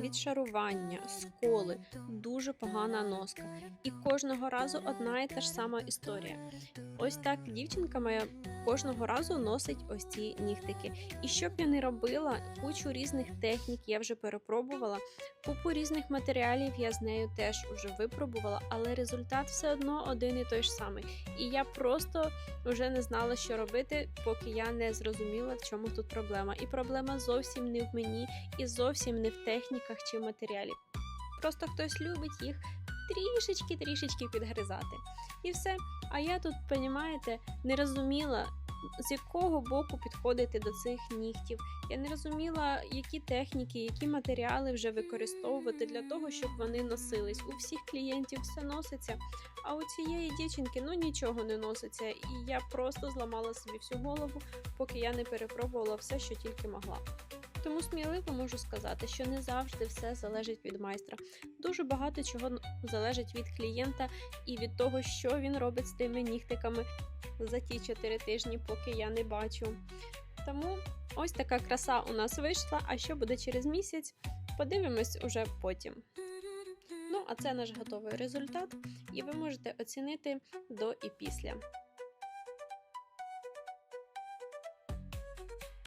відшарування, сколи, дуже погана носка. І кожного разу одна і та ж сама історія. Ось так дівчинка моя кожного разу носить ось ці нігтики. І що б я не робила, кучу різних технік я вже перепробувала, купу різних матеріалів я з нею теж вже випробувала, але результат все одно один і той ж самий. І я просто вже не знала, що робити, поки я не зрозуміла, в чому тут проблема. І проблема зовсім не в мені, і зовсім не в техніках чи матеріалі. Просто хтось любить їх трішечки-трішечки підгризати. І все. А я тут, понімаєте, не розуміла, з якого боку підходити до цих нігтів. Я не розуміла, які техніки, які матеріали вже використовувати для того, щоб вони носились. У всіх клієнтів все носиться, а у цієї дівчинки ну нічого не носиться. І я просто зламала собі всю голову, поки я не перепробувала все, що тільки могла. Тому сміливо можу сказати, що не завжди все залежить від майстра. Дуже багато чого залежить від клієнта і від того, що він робить з тими нігтиками за ті 4 тижні, поки я не бачу. Тому ось така краса у нас вийшла. А що буде через місяць? Подивимось уже потім. Ну, а це наш готовий результат, і ви можете оцінити до і після.